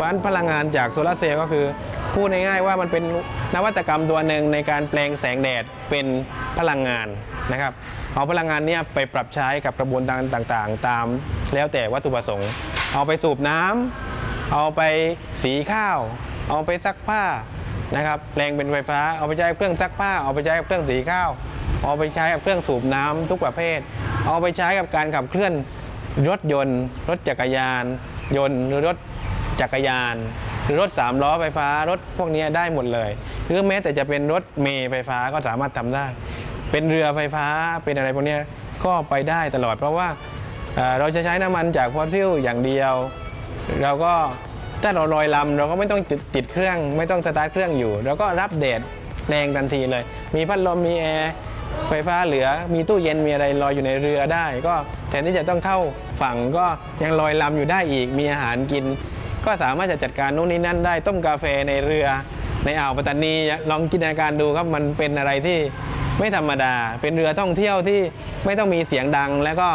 ราะฉะนั้นพลังงานจากโซลาร์เซลล์ก็คือ พูดง่ายๆว่ามันเป็นนวัตกรรมตัวหนึ่งในการแปลงแสงแดดเป็นพลังงานนะครับเอาพลังงานนี้ไปปรับใช้กับกระบวนการต่างๆ ตามแล้วแต่วัตถุประสงค์ เอาไปสูบน้ำเอาไปสีข้าว เอาไปซักผ้านะครับแปลงเป็นไฟฟ้า เอาไปใช้เครื่องซักผ้า เอาไปใช้กับเครื่องสีข้าว เอาไปใช้กับเครื่องสูบน้ำทุกประเภท เอาไปใช้กับการขับเคลื่อนรถยนต์ รถจักรยาน ยนต์หรือรถ จักรยาน หรือรถสามล้อไฟฟ้ารถพวกนี้ได้หมดเลย หรือแม้แต่จะเป็นรถเมล์ไฟฟ้าก็สามารถทำได้ เป็นเรือไฟฟ้าเป็นอะไรพวกนี้ก็ไปได้ตลอด เพราะว่าเราจะใช้น้ำมันจากฟอสซิลอย่างเดียว เราก็ถ้าเราลอยลำเราก็ไม่ต้องตติดเครื่อง ไม่ต้องสตาร์ทเครื่องอยู่เราก็รับแดดแรงทันทีเลย มีพัดลมมีแอร์ไฟฟ้าเหลือมีตู้เย็นมีอะไรลอยอยู่ในเรือได้ ก็แทนที่จะต้องเข้าฝั่งก็ยังลอยลำอยู่ได้อีกมีอาหารกิน ก็สามารถจะจัดการนู่นนี่นั่นได้ต้มกาแฟในเรือในอ่าวปัตตานีลองจินตนาการดูครับมันเป็นอะไรที่ไม่ธรรมดา เป็นเรือท่องเที่ยวที่ไม่ต้องมีเสียงดัง แล้วก็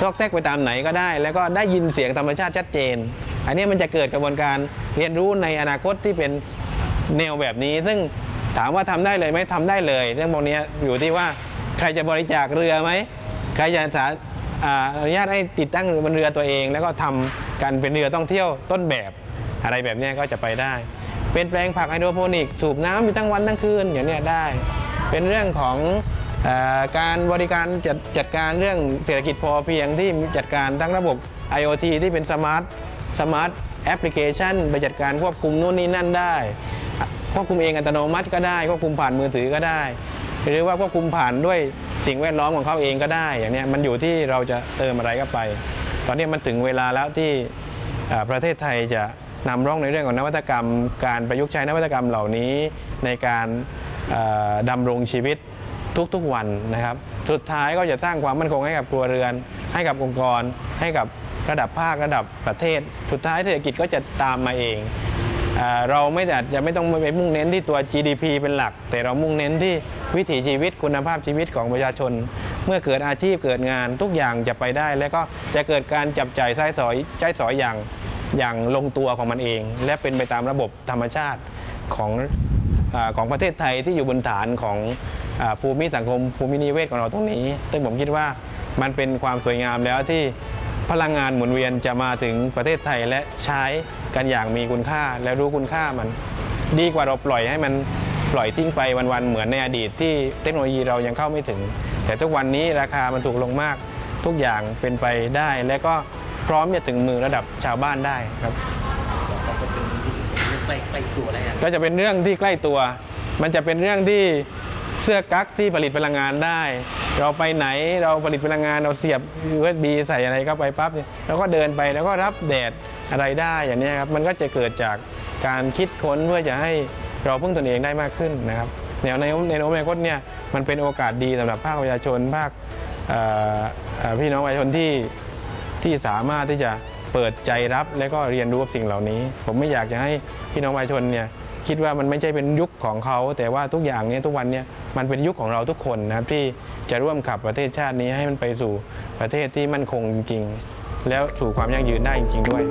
ซอกแซกไปตามไหนก็ได้ แล้วก็ได้ยินเสียงธรรมชาติชัดเจน อันนี้มันจะเกิดกระบวนการเรียนรู้ในอนาคตที่เป็นแนวแบบนี้ ซึ่งถามว่าทำได้เลยไหมทำได้เลย เรื่องพวกนี้อยู่ที่ว่าใครจะบริจาคเรือไหมใครจะสา อนุญาตให้ติดตั้งบนเรือตัวเอง แล้วก็ทำการเป็นเรือท่องเที่ยวต้นแบบ อะไรแบบนี้ก็จะไปได้ เป็นแปลงผักไฮโดรโปนิกสูบน้ำอยู่ทั้งวันทั้งคืนอย่างนี้ได้ เป็นเรื่องของอการบริการจัดจัดการเรื่องเศรษฐกิจพอเพียงที่จัดการทั้งระบบ IoT ที่เป็นสมาร์ทสมาร์ทแอปพลิเคชันไปจัดการควบคุมนู่นนี่นั่นได้ควบคุมเองอัตโนมัติก็ได้ควบคุมผ่านมือถือก็ได้ หรือว่าควบคุมผ่านด้วย สิ่งแวดล้อมของเขาเองก็ได้อย่างนี้มันอยู่ที่เราจะเติมอะไรเข้าไป ตอนนี้มันถึงเวลาแล้วที่ประเทศไทยจะนำร่องในเรื่องของนวัตกรรม การประยุกต์ใช้นวัตกรรมเหล่านี้ในการดำรงชีวิตทุกๆวันนะครับ สุดท้ายก็จะสร้างความมั่นคงให้กับครัวเรือน ให้กับองค์กร ให้กับระดับภาคระดับประเทศ สุดท้ายเศรษฐกิจก็จะตามมาเองเออเราไม่แต่จะไม่ต้องไปมุ่งเน้นที่ตัว GDP เป็นหลัก แต่เรามุ่งเน้นที่ วิถีชีวิตคุณภาพชีวิตของประชาชน เมื่อเกิดอาชีพเกิดงานทุกอย่างจะไปได้ แล้วก็จะเกิดการจับจ่ายใช้สอยใช้สอยอย่างอย่างลงตัวของมันเอง และเป็นไปตามระบบธรรมชาติของอของประเทศไทยที่อยู่บนฐานของอภูมิสังคมภูมินิเวศของเราตรงนี้ ซึ่งผมคิดว่ามันเป็นความสวยงามแล้วที่พลังงานหมุนเวียนจะมาถึงประเทศไทยและใช้กันอย่างมีคุณค่าและรู้คุณค่ามัน ดีกว่าเราปล่อยให้มัน ปล่อยทิ้งไปวันๆเหมือนในอดีตที่เทคโนโลยีเรายังเข้าไม่ถึง แต่ทุกวันนี้ราคามันถูกลงมาก ทุกอย่างเป็นไปได้ และก็พร้อมจะถึงมือระดับชาวบ้านได้ครับก็เป็นเรื่องใกล้ใกล้ตัวแล้วกันก็จะเป็นเรื่องที่ใกล้ตัว มันจะเป็นเรื่องที่เสื้อกั๊กที่ผลิตพลังงานได้ เราไปไหนเราผลิตพลังงานเราเสียบ USB ใส่อะไรเข้าไปปั๊บเนี่ยเราก็เดินไปแล้วก็รับแดดอะไรได้อย่างนี้ครับมันก็จะเกิดจากการคิดค้นเพื่อจะให้ เราพึ่งตนเองได้มากขึ้นนะครับแนวในในโน้มในอนาคตเนี่ยมันเป็นโอกาสดีสำหรับภาคประชาชนภาคพี่น้องประชาชนที่ที่สามารถที่จะเปิดใจรับและก็เรียนรู้กับสิ่งเหล่านี้ ผมไม่อยากจะให้พี่น้องประชาชนเนี่ยคิดว่ามันไม่ใช่เป็นยุคของเขา แต่ว่าทุกอย่างเนี้ทุกวันเนี้มันเป็นยุคของเราทุกคนนะครับที่จะร่วมขับประเทศชาตินี้ให้มันไปสู่ประเทศที่มั่นคงจริงๆแล้วสู่ความยั่งยืนได้จริง ๆ ด้วย